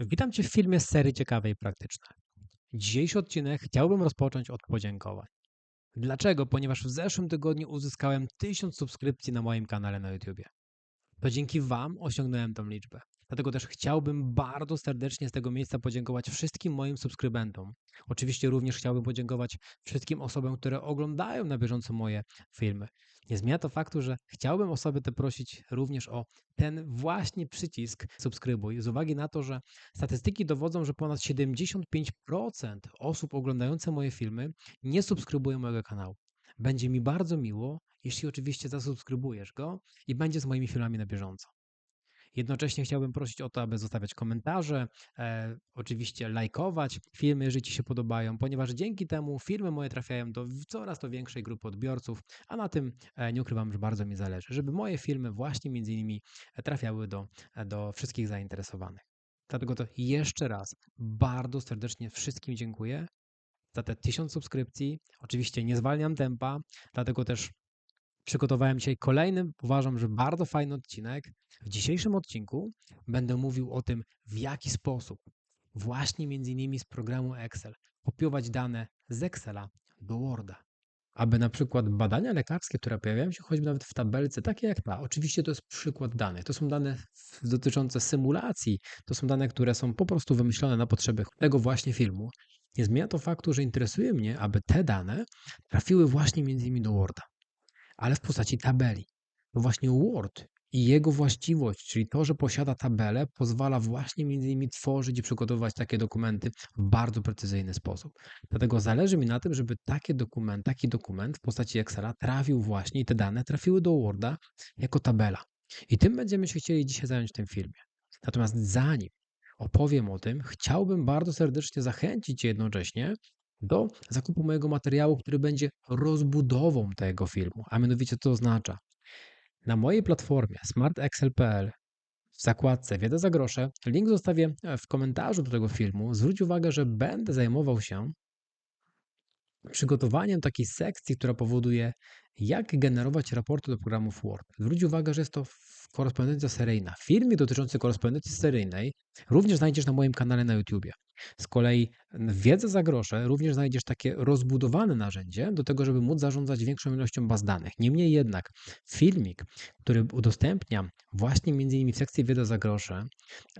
Witam Cię w filmie z serii Ciekawe i Praktyczne. Dzisiejszy odcinek chciałbym rozpocząć od podziękowań. Dlaczego? Ponieważ w zeszłym tygodniu uzyskałem 1000 subskrypcji na moim kanale na YouTube. To dzięki Wam osiągnąłem tą liczbę. Dlatego też chciałbym bardzo serdecznie z tego miejsca podziękować wszystkim moim subskrybentom. Oczywiście również chciałbym podziękować wszystkim osobom, które oglądają na bieżąco moje filmy. Nie zmienia to faktu, że chciałbym osoby te prosić również o ten właśnie przycisk subskrybuj, z uwagi na to, że statystyki dowodzą, że ponad 75% osób oglądających moje filmy nie subskrybują mojego kanału. Będzie mi bardzo miło, jeśli oczywiście zasubskrybujesz go i będzie z moimi filmami na bieżąco. Jednocześnie chciałbym prosić o to, aby zostawiać komentarze, e, oczywiście lajkować filmy, jeżeli Ci się podobają, ponieważ dzięki temu filmy moje trafiają do coraz to większej grupy odbiorców, a na tym e, nie ukrywam, że bardzo mi zależy, żeby moje filmy właśnie między innymi trafiały do, do wszystkich zainteresowanych. Dlatego to jeszcze raz bardzo serdecznie wszystkim dziękuję za te tysiąc subskrypcji. Oczywiście nie zwalniam tempa, dlatego też Przygotowałem dzisiaj kolejny, uważam, że bardzo fajny odcinek. W dzisiejszym odcinku będę mówił o tym, w jaki sposób właśnie między innymi z programu Excel kopiować dane z Excela do Worda. Aby na przykład badania lekarskie, które pojawiają się choćby nawet w tabelce, takie jak ta, oczywiście to jest przykład danych. To są dane dotyczące symulacji, to są dane, które są po prostu wymyślone na potrzeby tego właśnie filmu. Nie zmienia to faktu, że interesuje mnie, aby te dane trafiły właśnie między innymi do Worda ale w postaci tabeli. To właśnie Word i jego właściwość, czyli to, że posiada tabelę, pozwala właśnie między innymi tworzyć i przygotowywać takie dokumenty w bardzo precyzyjny sposób. Dlatego zależy mi na tym, żeby taki dokument, taki dokument w postaci Excela trafił właśnie i te dane trafiły do Worda jako tabela. I tym będziemy się chcieli dzisiaj zająć w tym filmie. Natomiast zanim opowiem o tym, chciałbym bardzo serdecznie zachęcić jednocześnie do zakupu mojego materiału, który będzie rozbudową tego filmu. A mianowicie to oznacza, na mojej platformie smartexcel.pl w zakładce Wiedza za grosze, link zostawię w komentarzu do tego filmu. Zwróć uwagę, że będę zajmował się przygotowaniem takiej sekcji, która powoduje, jak generować raporty do programów Word. Zwróć uwagę, że jest to korespondencja seryjna. Filmik dotyczący korespondencji seryjnej również znajdziesz na moim kanale na YouTubie. Z kolei wiedza za grosze również znajdziesz takie rozbudowane narzędzie do tego, żeby móc zarządzać większą ilością baz danych. Niemniej jednak filmik, który udostępniam właśnie między innymi w sekcji wiedza za grosze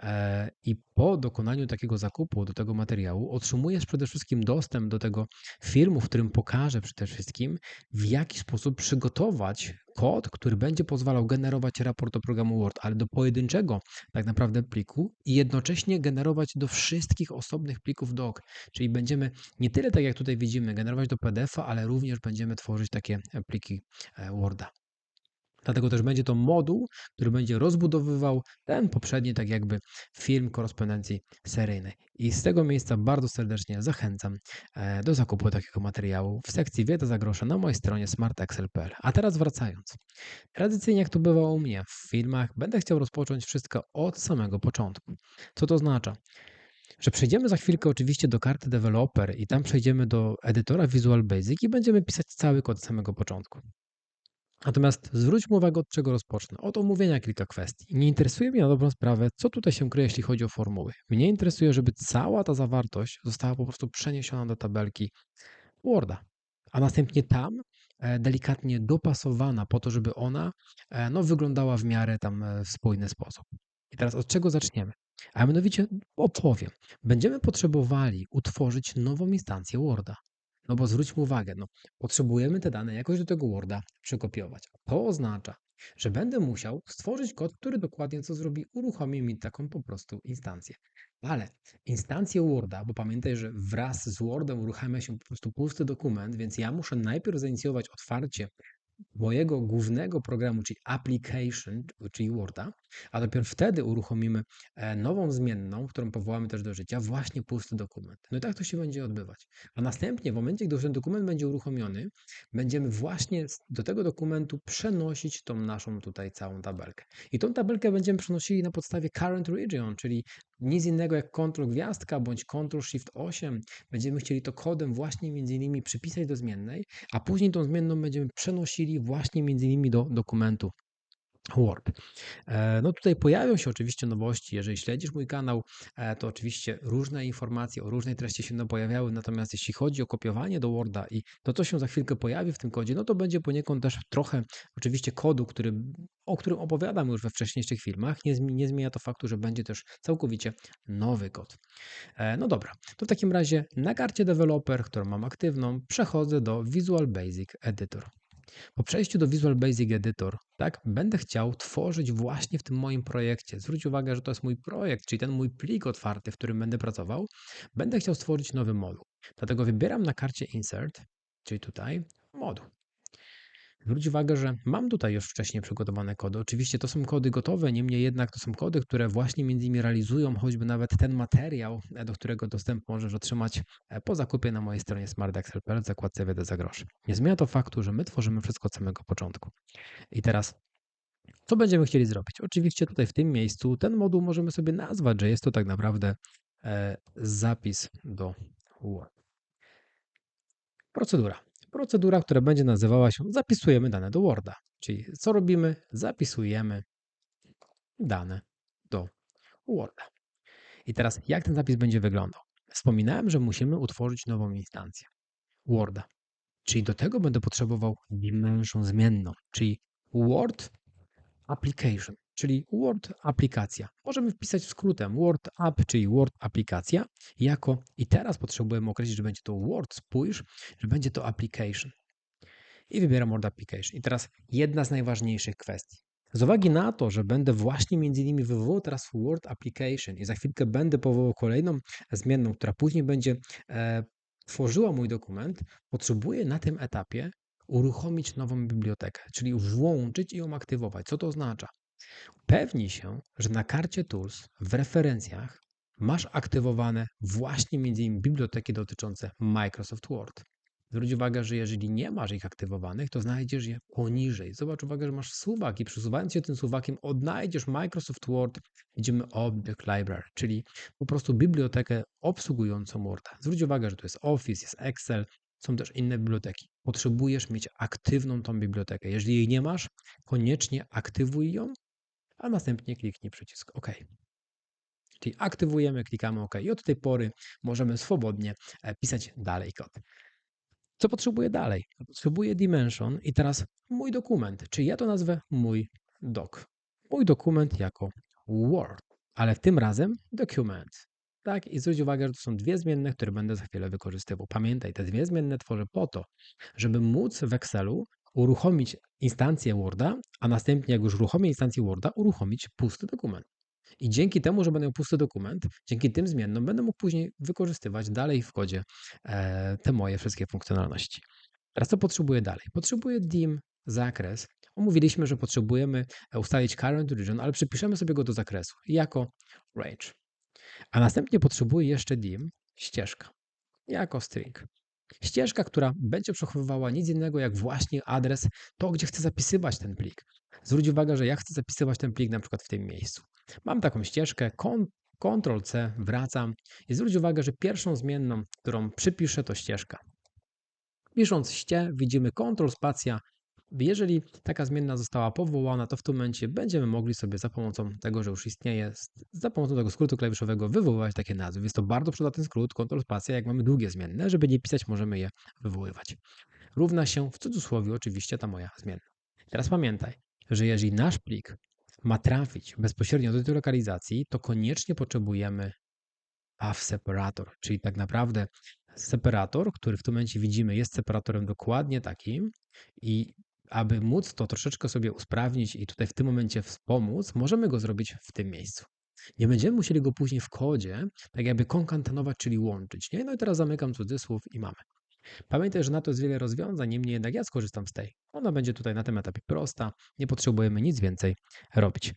e, i po dokonaniu takiego zakupu do tego materiału otrzymujesz przede wszystkim dostęp do tego filmu, w którym pokażę przede wszystkim w jaki sposób przygotować kod, który będzie pozwalał generować raport do programu Word, ale do pojedynczego tak naprawdę pliku i jednocześnie generować do wszystkich osobnych plików doc. Czyli będziemy nie tyle tak jak tutaj widzimy generować do PDF-a, ale również będziemy tworzyć takie pliki e, Worda. Dlatego też będzie to moduł, który będzie rozbudowywał ten poprzedni, tak jakby film korespondencji seryjnej. I z tego miejsca bardzo serdecznie zachęcam e, do zakupu takiego materiału w sekcji Wiedza za grosze na mojej stronie smartexcel.pl. A teraz wracając. Tradycyjnie, jak to bywa u mnie w filmach, będę chciał rozpocząć wszystko od samego początku. Co to oznacza? że przejdziemy za chwilkę oczywiście do karty developer i tam przejdziemy do edytora Visual Basic i będziemy pisać cały kod od samego początku. Natomiast zwróćmy uwagę, od czego rozpocznę. Od omówienia kilka kwestii. Nie interesuje mnie na dobrą sprawę, co tutaj się kryje, jeśli chodzi o formuły. Mnie interesuje, żeby cała ta zawartość została po prostu przeniesiona do tabelki Worda, a następnie tam e, delikatnie dopasowana po to, żeby ona e, no, wyglądała w miarę tam e, w spójny sposób. I teraz od czego zaczniemy? A mianowicie opowiem. Będziemy potrzebowali utworzyć nową instancję Worda. No bo zwróćmy uwagę, no, potrzebujemy te dane jakoś do tego Worda przekopiować. To oznacza, że będę musiał stworzyć kod, który dokładnie co zrobi, uruchomi mi taką po prostu instancję. Ale instancję Worda, bo pamiętaj, że wraz z Wordem uruchamia się po prostu pusty dokument, więc ja muszę najpierw zainicjować otwarcie mojego głównego programu, czyli application, czyli Worda, a dopiero wtedy uruchomimy e, nową zmienną, którą powołamy też do życia, właśnie pusty dokument. No i tak to się będzie odbywać. A następnie, w momencie, gdy ten dokument będzie uruchomiony, będziemy właśnie do tego dokumentu przenosić tą naszą tutaj całą tabelkę. I tą tabelkę będziemy przenosili na podstawie current region, czyli nic innego jak Ctrl gwiazdka bądź Ctrl Shift 8. Będziemy chcieli to kodem właśnie między innymi przypisać do zmiennej, a później tą zmienną będziemy przenosili właśnie między innymi do dokumentu Word. E, no tutaj pojawią się oczywiście nowości. Jeżeli śledzisz mój kanał, e, to oczywiście różne informacje o różnej treści się będą pojawiały. Natomiast jeśli chodzi o kopiowanie do Worda i to, co się za chwilkę pojawi w tym kodzie, no to będzie poniekąd też trochę oczywiście kodu, który, o którym opowiadam już we wcześniejszych filmach. Nie, nie zmienia to faktu, że będzie też całkowicie nowy kod. E, No dobra, to w takim razie na karcie developer, którą mam aktywną, przechodzę do Visual Basic Editor. Po przejściu do Visual Basic Editor, tak, będę chciał tworzyć właśnie w tym moim projekcie. Zwróć uwagę, że to jest mój projekt, czyli ten mój plik otwarty, w którym będę pracował. Będę chciał stworzyć nowy moduł. Dlatego wybieram na karcie Insert, czyli tutaj moduł. Zwróć uwagę, że mam tutaj już wcześniej przygotowane kody. Oczywiście to są kody gotowe, niemniej jednak to są kody, które właśnie między innymi realizują choćby nawet ten materiał, e, do którego dostęp możesz otrzymać e, po zakupie na mojej stronie smartexcel.pl w zakładce Wiedza za groszy. Nie zmienia to faktu, że my tworzymy wszystko od samego początku. I teraz co będziemy chcieli zrobić? Oczywiście tutaj w tym miejscu ten moduł możemy sobie nazwać, że jest to tak naprawdę e, zapis do Word. Procedura. Procedura, która będzie nazywała się zapisujemy dane do Worda. Czyli co robimy? Zapisujemy dane do Worda. I teraz jak ten zapis będzie wyglądał? Wspominałem, że musimy utworzyć nową instancję Worda. Czyli do tego będę potrzebował dimension zmienną, czyli Word Application, czyli Word aplikacja. Możemy wpisać skrótem Word App, czyli Word aplikacja, jako i teraz potrzebujemy określić, że będzie to Word, spójrz, że będzie to application. I wybieram Word Application. I teraz jedna z najważniejszych kwestii. Z uwagi na to, że będę właśnie między innymi wywołał teraz Word Application i za chwilkę będę powołał kolejną zmienną, która później będzie e, tworzyła mój dokument, potrzebuję na tym etapie uruchomić nową bibliotekę, czyli włączyć i ją aktywować. Co to oznacza? Upewnij się, że na karcie Tools w referencjach masz aktywowane właśnie innymi biblioteki dotyczące Microsoft Word. Zwróć uwagę, że jeżeli nie masz ich aktywowanych, to znajdziesz je poniżej. Zobacz uwagę, że masz suwak i przesuwając się tym suwakiem odnajdziesz Microsoft Word, idziemy Object Library, czyli po prostu bibliotekę obsługującą Worda. Zwróć uwagę, że tu jest Office, jest Excel, są też inne biblioteki. Potrzebujesz mieć aktywną tą bibliotekę. Jeżeli jej nie masz, koniecznie aktywuj ją, a następnie kliknij przycisk OK. Czyli aktywujemy, klikamy OK i od tej pory możemy swobodnie e, pisać dalej kod. Co potrzebuję dalej? Potrzebuję dimension i teraz mój dokument, czyli ja to nazwę mój doc. Mój dokument jako Word, ale tym razem document. Tak, i zwróć uwagę, że to są dwie zmienne, które będę za chwilę wykorzystywał. Pamiętaj, te dwie zmienne tworzę po to, żeby móc w Excelu uruchomić instancję Worda, a następnie jak już uruchomię instancję Worda, uruchomić pusty dokument. I dzięki temu, że będę miał pusty dokument, dzięki tym zmiennom będę mógł później wykorzystywać dalej w kodzie e, te moje wszystkie funkcjonalności. Teraz co potrzebuję dalej? Potrzebuję dim, zakres. Omówiliśmy, że potrzebujemy ustalić current region, ale przypiszemy sobie go do zakresu jako range. A następnie potrzebuję jeszcze dim, ścieżka, jako string. Ścieżka, która będzie przechowywała nic innego jak właśnie adres, to gdzie chcę zapisywać ten plik. Zwróć uwagę, że ja chcę zapisywać ten plik na przykład w tym miejscu. Mam taką ścieżkę, Ctrl C, wracam i zwróć uwagę, że pierwszą zmienną, którą przypiszę, to ścieżka. Pisząc ście, widzimy Ctrl spacja. Jeżeli taka zmienna została powołana, to w tym momencie będziemy mogli sobie za pomocą tego, że już istnieje, za pomocą tego skrótu klawiszowego wywoływać takie nazwy. Jest to bardzo przydatny skrót, Ctrl spacja, jak mamy długie zmienne, żeby nie pisać, możemy je wywoływać. Równa się w cudzysłowie oczywiście ta moja zmienna. Teraz pamiętaj, że jeżeli nasz plik ma trafić bezpośrednio do tej lokalizacji, to koniecznie potrzebujemy path separator, czyli tak naprawdę separator, który w tym momencie widzimy jest separatorem dokładnie takim i aby móc to troszeczkę sobie usprawnić i tutaj w tym momencie wspomóc, możemy go zrobić w tym miejscu. Nie będziemy musieli go później w kodzie tak jakby konkatenadować, czyli łączyć. Nie? No i teraz zamykam cudzysłów i mamy. Pamiętaj, że na to jest wiele rozwiązań, niemniej jednak ja skorzystam z tej. Ona będzie tutaj na tym etapie prosta, nie potrzebujemy nic więcej robić.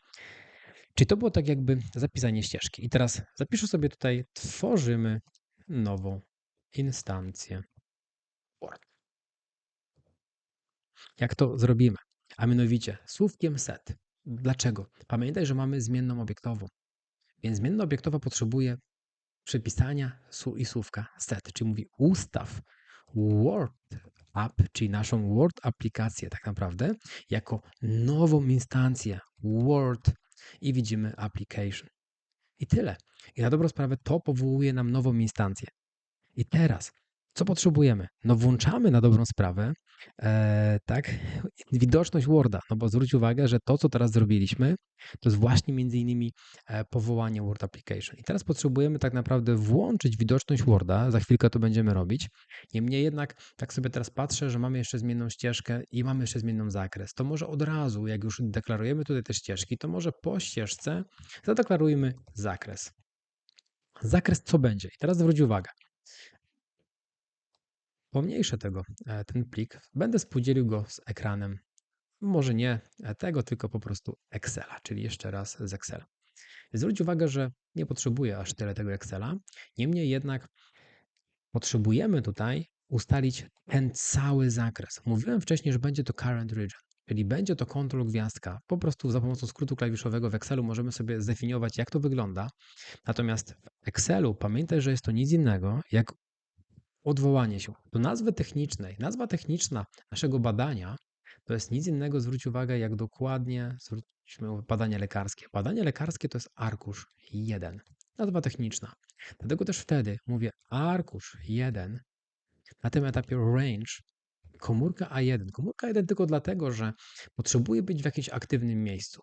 Czyli to było tak jakby zapisanie ścieżki. I teraz zapiszę sobie tutaj, tworzymy nową instancję Word. Jak to zrobimy? A mianowicie słówkiem set. Dlaczego? Pamiętaj, że mamy zmienną obiektową. Więc zmienna obiektowa potrzebuje przypisania i słówka set, czyli mówi ustaw Word App, czyli naszą Word aplikację tak naprawdę, jako nową instancję Word i widzimy application. I tyle. I na dobrą sprawę to powołuje nam nową instancję. I teraz, co potrzebujemy? No włączamy na dobrą sprawę, e, tak, widoczność Worda, no bo zwróć uwagę, że to, co teraz zrobiliśmy, to jest właśnie między innymi e, powołanie Word Application. I teraz potrzebujemy tak naprawdę włączyć widoczność Worda, za chwilkę to będziemy robić. Niemniej jednak, tak sobie teraz patrzę, że mamy jeszcze zmienną ścieżkę i mamy jeszcze zmienną zakres. To może od razu, jak już deklarujemy tutaj te ścieżki, to może po ścieżce zadeklarujmy zakres. Zakres co będzie? I teraz zwróć uwagę. Pomniejszę tego, e, ten plik. Będę współdzielił go z ekranem. Może nie e, tego, tylko po prostu Excela, czyli jeszcze raz z Excela. Zwróć uwagę, że nie potrzebuję aż tyle tego Excela. Niemniej jednak potrzebujemy tutaj ustalić ten cały zakres. Mówiłem wcześniej, że będzie to current region, czyli będzie to kontrol gwiazdka. Po prostu za pomocą skrótu klawiszowego w Excelu możemy sobie zdefiniować, jak to wygląda. Natomiast w Excelu pamiętaj, że jest to nic innego jak odwołanie się do nazwy technicznej. Nazwa techniczna naszego badania to jest nic innego, zwróć uwagę, jak dokładnie zwróćmy badanie lekarskie. Badanie lekarskie to jest arkusz 1, nazwa techniczna. Dlatego też wtedy mówię arkusz 1 na tym etapie range komórka A1. Komórka A1 tylko dlatego, że potrzebuje być w jakimś aktywnym miejscu.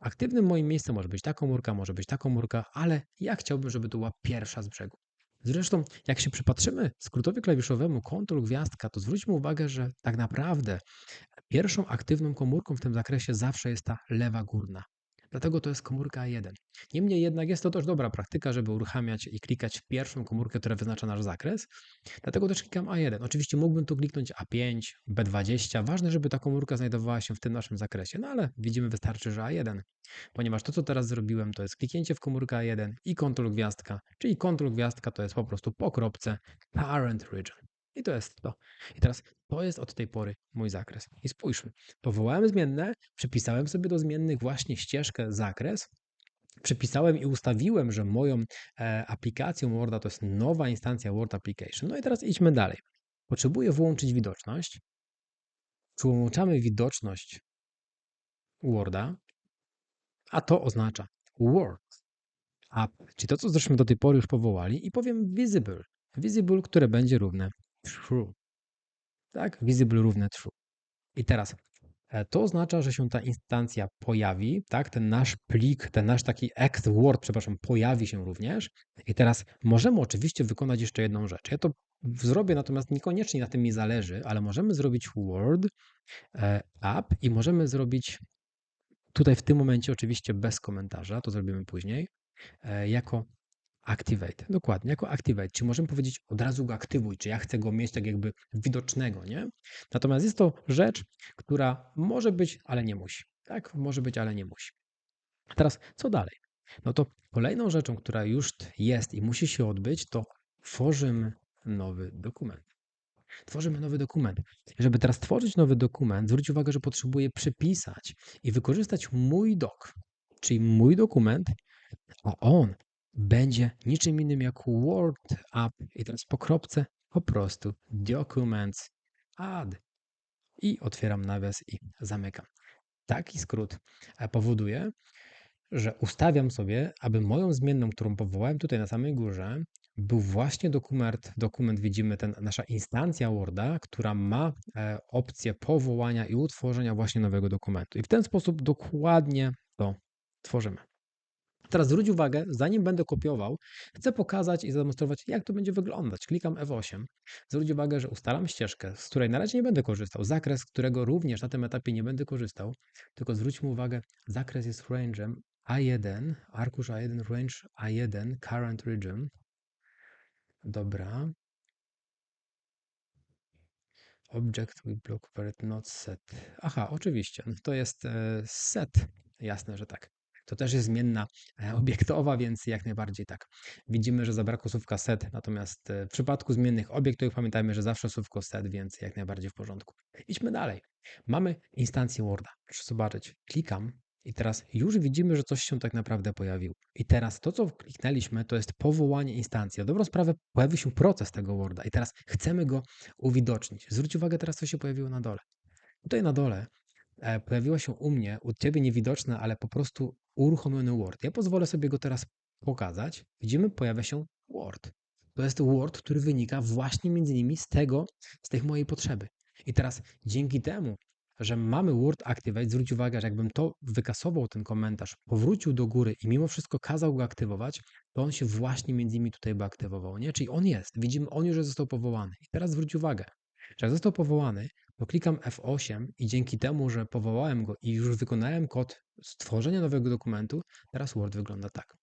Aktywnym moim miejscem może być ta komórka, może być ta komórka, ale ja chciałbym, żeby to była pierwsza z brzegu. Zresztą, jak się przypatrzymy skrótowi klawiszowemu Ctrl gwiazdka, to zwróćmy uwagę, że tak naprawdę pierwszą aktywną komórką w tym zakresie zawsze jest ta lewa górna. Dlatego to jest komórka A1. Niemniej jednak jest to dość dobra praktyka, żeby uruchamiać i klikać pierwszą komórkę, która wyznacza nasz zakres. Dlatego też klikam A1. Oczywiście mógłbym tu kliknąć A5, B20. Ważne, żeby ta komórka znajdowała się w tym naszym zakresie, no ale widzimy wystarczy, że A1. Ponieważ to, co teraz zrobiłem, to jest kliknięcie w komórkę A1 i Ctrl gwiazdka, czyli Ctrl gwiazdka to jest po prostu po kropce Parent Region. I to jest to. I teraz to jest od tej pory mój zakres. I spójrzmy. Powołałem zmienne, przypisałem sobie do zmiennych właśnie ścieżkę zakres. Przypisałem i ustawiłem, że moją e, aplikacją Worda to jest nowa instancja Word Application. No i teraz idźmy dalej. Potrzebuję włączyć widoczność. Włączamy widoczność Worda, a to oznacza Word App, czyli to, co zresztą do tej pory już powołali i powiem visible. Visible, które będzie równe true. Tak? Visible równe true. I teraz e, to oznacza, że się ta instancja pojawi, tak? Ten nasz plik, ten nasz taki act word, przepraszam, pojawi się również. I teraz możemy oczywiście wykonać jeszcze jedną rzecz. Ja to zrobię, natomiast niekoniecznie na tym mi zależy, ale możemy zrobić word e, app i możemy zrobić tutaj w tym momencie oczywiście bez komentarza, to zrobimy później, e, jako Activate, dokładnie, jako Activate. Czy możemy powiedzieć od razu go aktywuj, czy ja chcę go mieć tak jakby widocznego, nie? Natomiast jest to rzecz, która może być, ale nie musi. Tak, może być, ale nie musi. Teraz co dalej? No to kolejną rzeczą, która już jest i musi się odbyć, to tworzymy nowy dokument. Tworzymy nowy dokument. Żeby teraz tworzyć nowy dokument, zwróć uwagę, że potrzebuję przypisać i wykorzystać mój dok, czyli mój dokument, a on będzie niczym innym jak Word App i teraz po kropce po prostu Documents Add i otwieram nawias i zamykam. Taki skrót e, powoduje, że ustawiam sobie, aby moją zmienną, którą powołałem tutaj na samej górze, był właśnie dokument, dokument widzimy, ten, nasza instancja Worda, która ma e, opcję powołania i utworzenia właśnie nowego dokumentu. I w ten sposób dokładnie to tworzymy. Teraz zwróć uwagę, zanim będę kopiował, chcę pokazać i zademonstrować, jak to będzie wyglądać. Klikam F8. Zwróć uwagę, że ustalam ścieżkę, z której na razie nie będę korzystał. Zakres, którego również na tym etapie nie będę korzystał. Tylko zwróćmy uwagę, zakres jest range'em A1, arkusz A1, range A1, current region. Dobra. Object with block where not set. Aha, oczywiście. To jest e, set. Jasne, że tak. To też jest zmienna e, obiektowa, więc jak najbardziej tak. Widzimy, że zabrakło słówka set, natomiast e, w przypadku zmiennych obiektowych pamiętajmy, że zawsze słówko set, więc jak najbardziej w porządku. Idźmy dalej. Mamy instancję Worda. Proszę zobaczyć, klikam I teraz już widzimy, że coś się tak naprawdę pojawiło. I teraz to, co kliknęliśmy, to jest powołanie instancji. Na dobrą sprawę pojawił się proces tego Worda i teraz chcemy go uwidocznić. Zwróć uwagę teraz, co się pojawiło na dole. Tutaj na dole e, pojawiła się u mnie, u Ciebie niewidoczna, ale po prostu uruchomiony Word. Ja pozwolę sobie go teraz pokazać. Widzimy, pojawia się Word. To jest Word, który wynika właśnie między innymi z tego, z tej mojej potrzeby. I teraz dzięki temu, że mamy Word Activate, zwróć uwagę, że jakbym to wykasował ten komentarz, powrócił do góry i mimo wszystko kazał go aktywować, to on się właśnie między innymi tutaj by aktywował, nie? Czyli on jest, widzimy, on już został powołany. I teraz zwróć uwagę, że został powołany, to klikam F8 i dzięki temu, że powołałem go i już wykonałem kod stworzenia nowego dokumentu, teraz Word wygląda tak.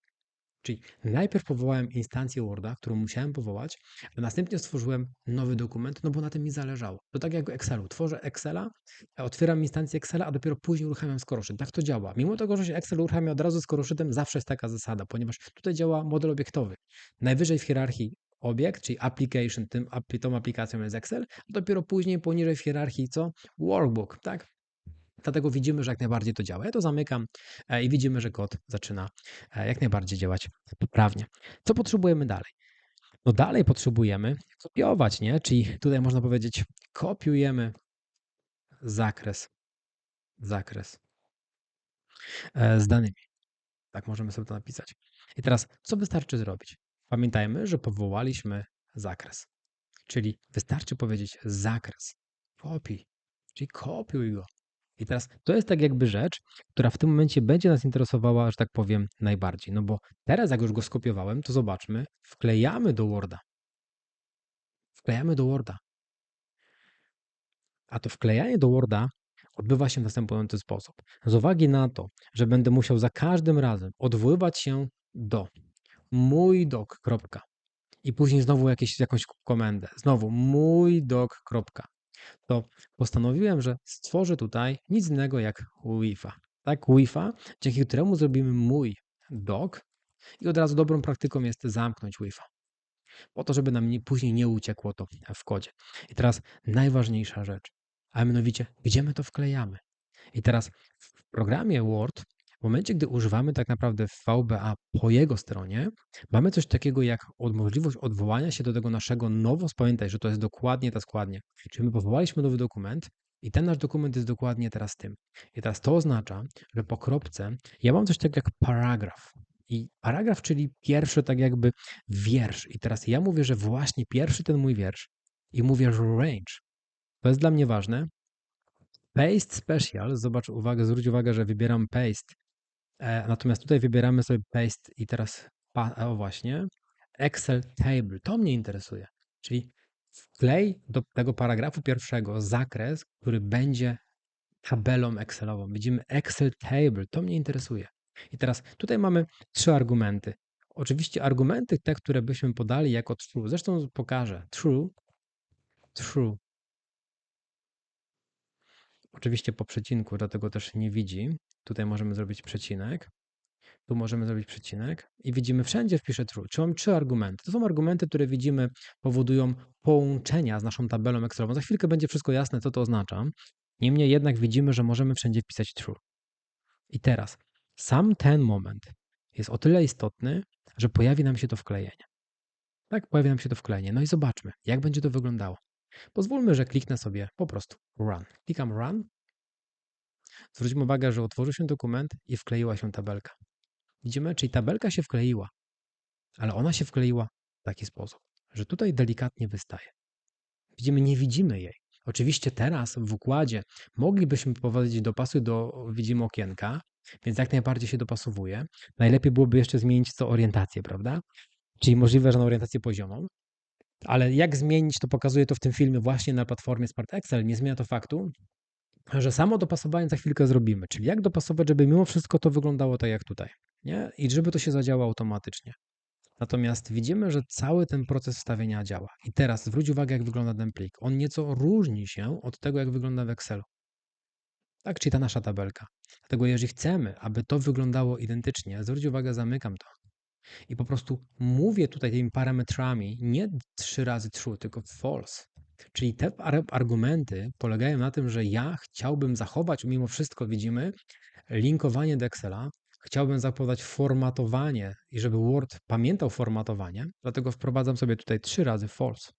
Czyli najpierw powołałem instancję Worda, którą musiałem powołać, a następnie stworzyłem nowy dokument, no bo na tym mi zależało. To tak jak w Excelu. Tworzę Excela, otwieram instancję Excela, a dopiero później uruchamiam skoroszyt. Tak to działa. Mimo tego, że się Excel uruchamia od razu z koroszytem, zawsze jest taka zasada, ponieważ tutaj działa model obiektowy. Najwyżej w hierarchii obiekt, czyli application, tym, tą aplikacją jest Excel, a dopiero później poniżej w hierarchii co? Workbook, tak? Dlatego widzimy, że jak najbardziej to działa. Ja to zamykam e, i widzimy, że kod zaczyna e, jak najbardziej działać poprawnie. Co potrzebujemy dalej? No dalej potrzebujemy kopiować, nie? Czyli tutaj można powiedzieć, kopiujemy zakres, zakres e, z danymi. Tak możemy sobie to napisać. I teraz, co wystarczy zrobić? Pamiętajmy, że powołaliśmy zakres. Czyli wystarczy powiedzieć zakres, kopiuj, czyli kopiuj go. I teraz to jest tak jakby rzecz, która w tym momencie będzie nas interesowała, że tak powiem, najbardziej. No bo teraz, jak już go skopiowałem, to zobaczmy, wklejamy do Worda. Wklejamy do Worda. A to wklejanie do Worda odbywa się w następujący sposób. Z uwagi na to, że będę musiał za każdym razem odwoływać się do mój dok. I później znowu jakieś, jakąś komendę. Znowu mój dok to postanowiłem, że stworzę tutaj nic innego jak Wi-Fi. Tak, Wi-Fi, dzięki któremu zrobimy mój dog i od razu dobrą praktyką jest zamknąć Wi-Fi. Po to, żeby nam nie, później nie uciekło to w kodzie. I teraz najważniejsza rzecz, a mianowicie, gdzie my to wklejamy? I teraz w programie Word w momencie, gdy używamy tak naprawdę VBA po jego stronie, mamy coś takiego jak możliwość odwołania się do tego naszego nowo, pamiętaj, że to jest dokładnie ta składnia. Czyli my powołaliśmy nowy dokument i ten nasz dokument jest dokładnie teraz tym. I teraz to oznacza, że po kropce ja mam coś takiego jak paragraf. I paragraf, czyli pierwszy tak jakby wiersz. I teraz ja mówię, że właśnie pierwszy ten mój wiersz i mówię, że range. To jest dla mnie ważne. Paste special, zobacz, uwagę, zwróć uwagę, że wybieram paste natomiast tutaj wybieramy sobie paste i teraz, o właśnie, Excel table. To mnie interesuje. Czyli wklej do tego paragrafu pierwszego zakres, który będzie tabelą Excelową. Widzimy Excel table. To mnie interesuje. I teraz tutaj mamy trzy argumenty. Oczywiście argumenty te, które byśmy podali jako true. Zresztą pokażę. True, true. Oczywiście po przecinku, dlatego też nie widzi. Tutaj możemy zrobić przecinek. Tu możemy zrobić przecinek i widzimy wszędzie wpiszę true. Czy mam trzy argumenty? To są argumenty, które widzimy powodują połączenia z naszą tabelą Excelową. Za chwilkę będzie wszystko jasne, co to oznacza. Niemniej jednak widzimy, że możemy wszędzie wpisać true. I teraz sam ten moment jest o tyle istotny, że pojawi nam się to wklejenie. Tak, pojawi nam się to wklejenie. No i zobaczmy, jak będzie to wyglądało. Pozwólmy, że kliknę sobie po prostu run. Klikam run Zwróćmy uwagę, że otworzył się dokument i wkleiła się tabelka. Widzimy, czyli tabelka się wkleiła, ale ona się wkleiła w taki sposób, że tutaj delikatnie wystaje. Widzimy, nie widzimy jej. Oczywiście teraz w układzie moglibyśmy powiedzieć dopasuj do, widzimy okienka, więc jak najbardziej się dopasowuje. Najlepiej byłoby jeszcze zmienić to orientację, prawda? Czyli możliwe, że na orientację poziomą. Ale jak zmienić, to pokazuje to w tym filmie właśnie na platformie Smart Excel. Nie zmienia to faktu, że samo dopasowanie za chwilkę zrobimy. Czyli jak dopasować, żeby mimo wszystko to wyglądało tak jak tutaj. Nie? I żeby to się zadziało automatycznie. Natomiast widzimy, że cały ten proces wstawienia działa. I teraz zwróć uwagę, jak wygląda ten plik. On nieco różni się od tego, jak wygląda w Excelu. Tak, czyli ta nasza tabelka. Dlatego jeżeli chcemy, aby to wyglądało identycznie, zwróć uwagę, zamykam to. I po prostu mówię tutaj tymi parametrami nie trzy razy true, tylko false. Czyli te ar argumenty polegają na tym, że ja chciałbym zachować, mimo wszystko widzimy, linkowanie do Excela, chciałbym zachować formatowanie i żeby Word pamiętał formatowanie, dlatego wprowadzam sobie tutaj trzy razy false.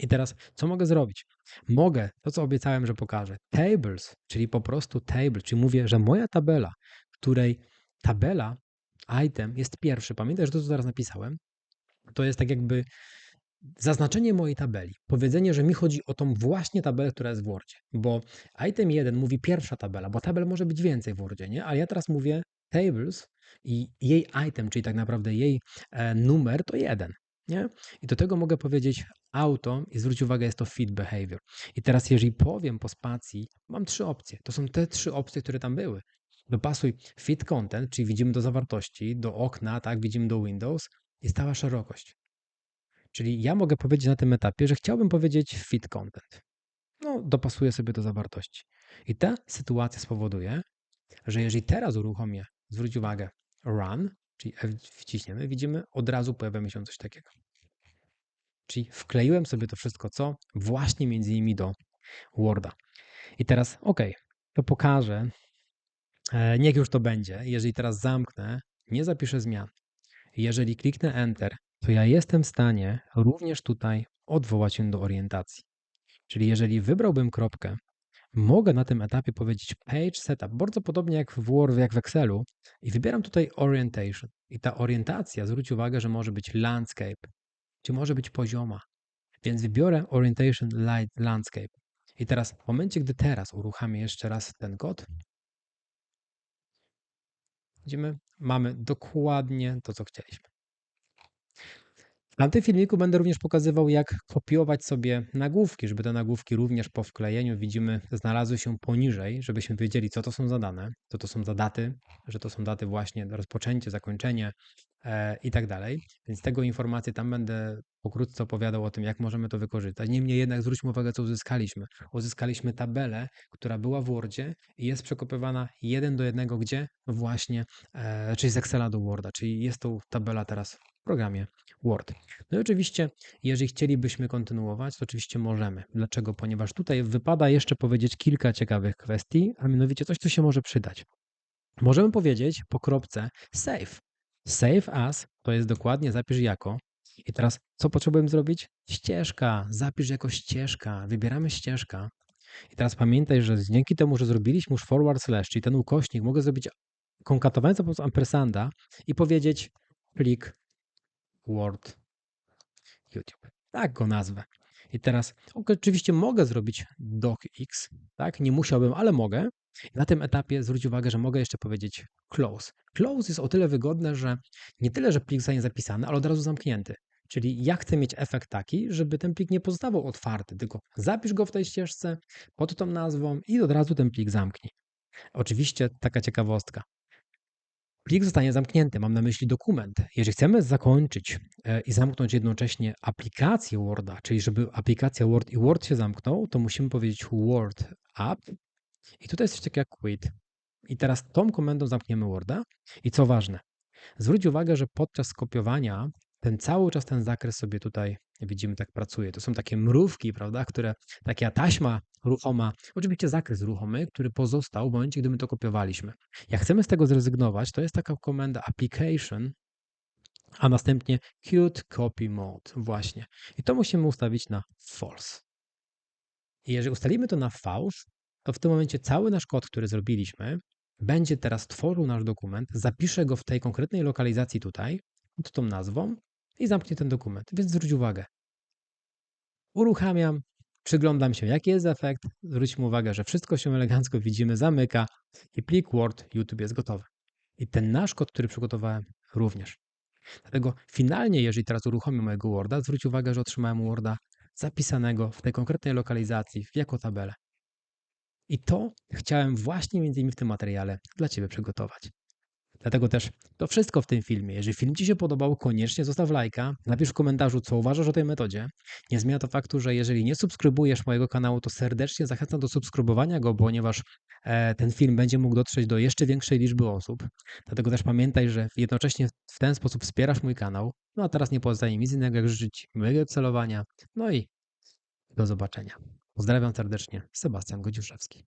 I teraz co mogę zrobić? Mogę, to co obiecałem, że pokażę, tables, czyli po prostu table, czyli mówię, że moja tabela, której tabela, item jest pierwszy, pamiętaj, że to co teraz napisałem, to jest tak jakby zaznaczenie mojej tabeli, powiedzenie, że mi chodzi o tą właśnie tabelę, która jest w Wordzie, bo item 1 mówi pierwsza tabela, bo tabel może być więcej w Wordzie, nie? Ale ja teraz mówię tables i jej item, czyli tak naprawdę jej e, numer to jeden, nie? I do tego mogę powiedzieć auto i zwróć uwagę, jest to fit behavior. I teraz jeżeli powiem po spacji, mam trzy opcje. To są te trzy opcje, które tam były. Dopasuj fit content, czyli widzimy do zawartości, do okna, tak, widzimy do Windows i stała szerokość. Czyli ja mogę powiedzieć na tym etapie, że chciałbym powiedzieć fit content. No, dopasuję sobie do zawartości. I ta sytuacja spowoduje, że jeżeli teraz uruchomię, zwróć uwagę, run, czyli F wciśniemy, widzimy, od razu pojawia mi się coś takiego. Czyli wkleiłem sobie to wszystko, co właśnie między innymi do Worda. I teraz, ok, to pokażę, e, niech już to będzie. Jeżeli teraz zamknę, nie zapiszę zmian. Jeżeli kliknę Enter, to ja jestem w stanie również tutaj odwołać się do orientacji. Czyli jeżeli wybrałbym kropkę, mogę na tym etapie powiedzieć Page Setup, bardzo podobnie jak w Word, jak w Excelu i wybieram tutaj Orientation. I ta orientacja, zwróć uwagę, że może być Landscape, czy może być pozioma. Więc wybiorę Orientation Light Landscape. I teraz w momencie, gdy teraz uruchamię jeszcze raz ten kod, widzimy, mamy dokładnie to, co chcieliśmy. W tamtym filmiku będę również pokazywał, jak kopiować sobie nagłówki, żeby te nagłówki również po wklejeniu, widzimy, znalazły się poniżej, żebyśmy wiedzieli, co to są za dane, co to są za daty, że to są daty właśnie rozpoczęcie, zakończenie e, i tak dalej. Więc tego informacje tam będę pokrótce opowiadał o tym, jak możemy to wykorzystać. Niemniej jednak zwróćmy uwagę, co uzyskaliśmy. Uzyskaliśmy tabelę, która była w Wordzie i jest przekopiowana jeden do jednego, gdzie? Właśnie, e, czyli z Excela do Worda, czyli jest to tabela teraz programie Word. No i oczywiście, jeżeli chcielibyśmy kontynuować, to oczywiście możemy. Dlaczego? Ponieważ tutaj wypada jeszcze powiedzieć kilka ciekawych kwestii, a mianowicie coś, co się może przydać. Możemy powiedzieć po kropce save. Save as to jest dokładnie zapisz jako. I teraz co potrzebujemy zrobić? Ścieżka, zapisz jako ścieżka. Wybieramy ścieżka. I teraz pamiętaj, że dzięki temu, że zrobiliśmy już forward slash, czyli ten ukośnik, mogę zrobić konkatowanie za pomocą ampersanda i powiedzieć plik Word YouTube. Tak go nazwę. I teraz oczywiście mogę zrobić docx, tak? Nie musiałbym, ale mogę. Na tym etapie zwróć uwagę, że mogę jeszcze powiedzieć close. Close jest o tyle wygodne, że nie tyle, że plik zostanie zapisany, ale od razu zamknięty. Czyli ja chcę mieć efekt taki, żeby ten plik nie pozostawał otwarty, tylko zapisz go w tej ścieżce pod tą nazwą i od razu ten plik zamknij. Oczywiście taka ciekawostka. Plik zostanie zamknięty, mam na myśli dokument. Jeżeli chcemy zakończyć e, i zamknąć jednocześnie aplikację Worda, czyli żeby aplikacja Word i Word się zamknął, to musimy powiedzieć Word App i tutaj jest coś takiego jak quit. I teraz tą komendą zamkniemy Worda i co ważne, zwróć uwagę, że podczas skopiowania ten cały czas ten zakres sobie tutaj widzimy tak pracuje. To są takie mrówki, prawda, które taka taśma ruchoma, oczywiście zakres ruchomy, który pozostał w momencie, gdy my to kopiowaliśmy. Jak chcemy z tego zrezygnować, to jest taka komenda application, a następnie cute copy mode właśnie. I to musimy ustawić na false. I jeżeli ustalimy to na false, to w tym momencie cały nasz kod, który zrobiliśmy, będzie teraz tworzył nasz dokument, zapisze go w tej konkretnej lokalizacji tutaj, pod tą nazwą i zamknie ten dokument. Więc zwróć uwagę. Uruchamiam, przyglądam się, jaki jest efekt. Zwróćmy uwagę, że wszystko się elegancko widzimy, zamyka i plik Word YouTube jest gotowy. I ten nasz kod, który przygotowałem, również. Dlatego finalnie, jeżeli teraz uruchomię mojego Worda, zwróć uwagę, że otrzymałem Worda zapisanego w tej konkretnej lokalizacji jako tabelę. I to chciałem właśnie między innymi w tym materiale dla Ciebie przygotować. Dlatego też to wszystko w tym filmie. Jeżeli film Ci się podobał, koniecznie zostaw lajka, napisz w komentarzu, co uważasz o tej metodzie. Nie zmienia to faktu, że jeżeli nie subskrybujesz mojego kanału, to serdecznie zachęcam do subskrybowania go, ponieważ e, ten film będzie mógł dotrzeć do jeszcze większej liczby osób. Dlatego też pamiętaj, że jednocześnie w ten sposób wspierasz mój kanał. No a teraz nie pozostaje nic innego, jak życzyć miłego celowania. No i Do zobaczenia. Pozdrawiam serdecznie. Sebastian Godziuszewski.